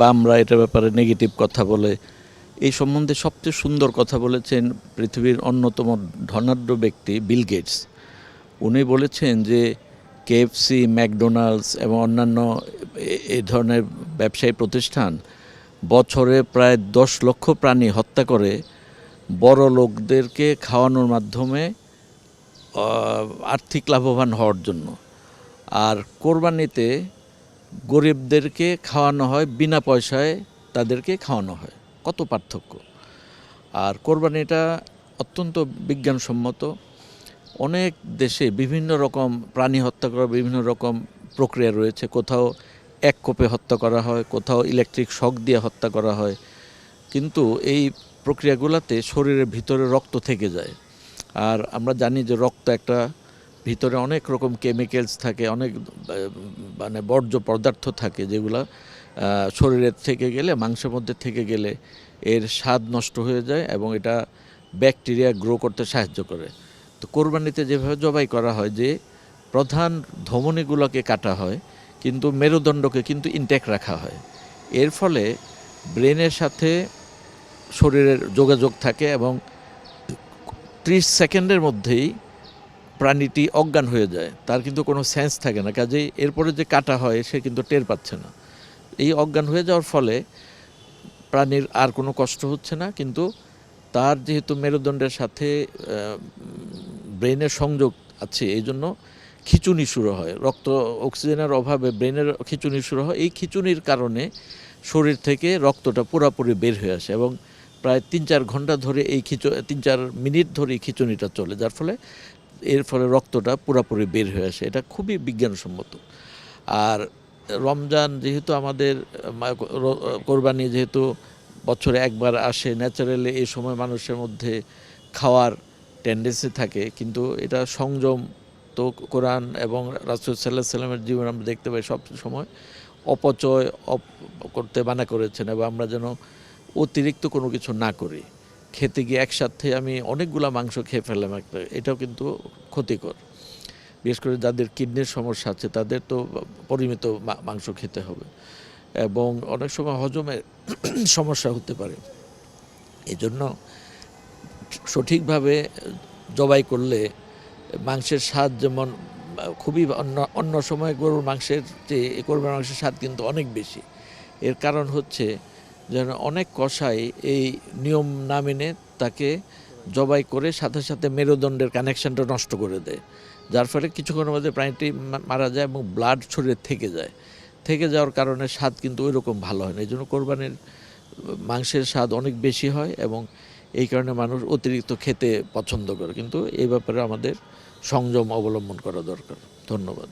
বা আমরা এটার ব্যাপারে নেগেটিভ কথা বলে, এই সম্বন্ধে সবচেয়ে সুন্দর কথা বলেছেন পৃথিবীর অন্যতম ধনাঢ্য ব্যক্তি বিল গেটস উনি বলেছেন যে কেএফসি ম্যাকডোনাল্ডস এবং অন্যান্য এই ধরনের ব্যবসায়ী প্রতিষ্ঠান বছরে প্রায় দশ লক্ষ প্রাণী হত্যা করে, বড় লোকদেরকে খাওয়ানোর মাধ্যমে আর্থিক লাভবান হওয়ার জন্য। আর কোরবানিতে গরিবদেরকে খাওয়ানো হয়, বিনা পয়সায় তাদেরকে খাওয়ানো হয়। কত পার্থক্য। আর কোরবানিটা অত্যন্ত বিজ্ঞানসম্মত। অনেক দেশে বিভিন্ন রকম প্রাণী হত্যা করার বিভিন্ন রকম প্রক্রিয়া রয়েছে। কোথাও এক কোপে হত্যা করা হয়, কোথাও ইলেকট্রিক শক দিয়ে হত্যা করা হয়। কিন্তু এই প্রক্রিয়াগুলোতে শরীরের ভিতরে রক্ত থেকে যায়। আর আমরা জানি যে রক্ত একটা ভিতরে অনেক রকম কেমিক্যালস থাকে, অনেক মানে বর্জ্য পদার্থ থাকে যেগুলো শরীরের থেকে গেলে, মাংসের মধ্যে থেকে গেলে এর স্বাদ নষ্ট হয়ে যায় এবং এটা ব্যাকটেরিয়া গ্রো করতে সাহায্য করে। তো কোরবানিতে যেভাবে জবাই করা হয় যে, প্রধান ধমনীগুলোকে কাটা হয়, কিন্তু মেরুদণ্ডকে কিন্তু ইনটেক রাখা হয়। এর ফলে ব্রেনের সাথে শরীরের যোগাযোগ থাকে এবং ত্রিশ সেকেন্ডের মধ্যেই প্রাণীটি অজ্ঞান হয়ে যায়, তার কিন্তু কোনো সেন্স থাকে না। কাজেই এরপরে যে কাটা হয়, সে কিন্তু টের পাচ্ছে না। এই অজ্ঞান হয়ে যাওয়ার ফলে প্রাণীর আর কোনো কষ্ট হচ্ছে না, কিন্তু তার যেহেতু মেরুদণ্ডের সাথে ব্রেনের সংযোগ আছে, এই জন্য খিচুনি শুরু হয়। রক্ত, অক্সিজেনের অভাবে ব্রেনের খিচুনি শুরু হয়। এই খিচুনির কারণে শরীর থেকে রক্তটা পুরোপুরি বের হয়ে আসে এবং প্রায় তিন চার ঘণ্টা ধরে এই খিচু, তিন চার মিনিট ধরে এই খিচুনিটা চলে। যার ফলে এর ফলে রক্তটা পুরোপুরি বের হয়ে আসে। এটা খুবই বিজ্ঞানসম্মত। আর রমজান যেহেতু আমাদের কোরবানি যেহেতু বছরে একবার আসে, ন্যাচারালি এই সময় মানুষের মধ্যে খাওয়ার টেন্ডেন্সি থাকে। কিন্তু এটা সংযম তো কোরআন এবং রাসুল সাল্লাহ সাল্লামের জীবন আমরা দেখতে পাই সব সময়। অপচয় অপ- করতে মানা করেছেন এবং আমরা যেন অতিরিক্ত কোনো কিছু না করি। খেতে গিয়ে একসাথে আমি অনেকগুলা মাংস খেয়ে ফেললাম একটা। এটাও কিন্তু ক্ষতিকর। বিশেষ করে যাদের কিডনির সমস্যা আছে, তাদের তো পরিমিত মাংস খেতে হবে। এবং অনেক সময় হজমের সমস্যা হতে পারে। এই জন্য সঠিকভাবে জবাই করলে মাংসের স্বাদ যেমন, খুবই অন্য অন্য সময় গরুর মাংসের চেয়ে, গরুর মাংসের স্বাদ কিন্তু অনেক বেশি। এর কারণ হচ্ছে যেন অনেক কষাই এই নিয়ম না মেনে তাকে জবাই করে সাথে সাথে মেরুদণ্ডের কানেকশনটা নষ্ট করে দেয়। যার ফলে কিছুক্ষণের মধ্যে প্রাণীটি মারা যায় এবং ব্লাড শরীরে থেকে যায়। থেকে যাওয়ার কারণে স্বাদ কিন্তু ওই রকম ভালো হয় না। এই জন্য কোরবানির মাংসের স্বাদ অনেক বেশি হয় এবং এই কারণে মানুষ অতিরিক্ত খেতে পছন্দ করে। কিন্তু এই ব্যাপারে আমাদের সংযম অবলম্বন করা দরকার। ধন্যবাদ।